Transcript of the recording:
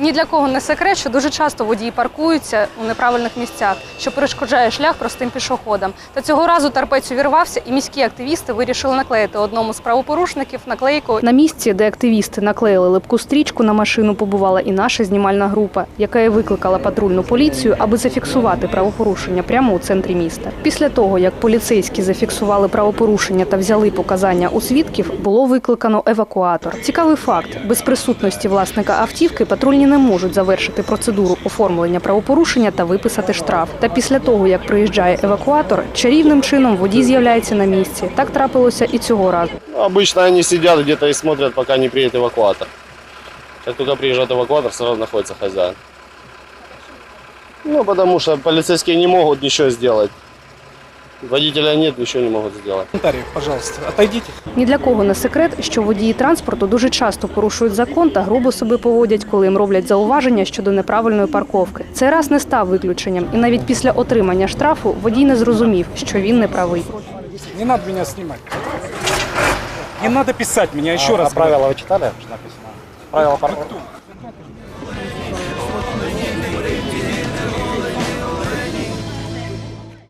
Ні для кого не секрет, що дуже часто водії паркуються у неправильних місцях, що перешкоджає шлях простим пішоходам. Та цього разу терпець увірвався, і міські активісти вирішили наклеїти одному з правопорушників наклейку. На місці, де активісти наклеїли липку стрічку на машину, побувала і наша знімальна група, яка і викликала патрульну поліцію, аби зафіксувати правопорушення прямо у центрі міста. Після того, як поліцейські зафіксували правопорушення та взяли показання у свідків, було викликано евакуатор. Цікавий факт: без присутності власника автівки патрульні не можуть завершити процедуру оформлення правопорушення та виписати штраф. Та після того, як приїжджає евакуатор, чарівним чином водій з'являється на місці. Так трапилося і цього разу. Ну, обычно они сидят где-то и смотрят, пока не приедет эвакуатор. Как только приезжает эвакуатор, сразу находится хозяин. Ну, потому что полицейские не могут ничего сделать. Водителя нет, ничего не могут сделать. Комментарий, пожалуйста, отойдите. Ні для кого не секрет, що водії транспорту дуже часто порушують закон та грубо себе поводять, коли їм роблять зауваження щодо неправильної парковки. Цей раз не став виключеннем, і навіть після отримання штрафу водій не зрозумів, що він не правий. Не надо меня снимать. Не надо писать меня, еще раз. А правила вы читали, что написано? Правила парковки.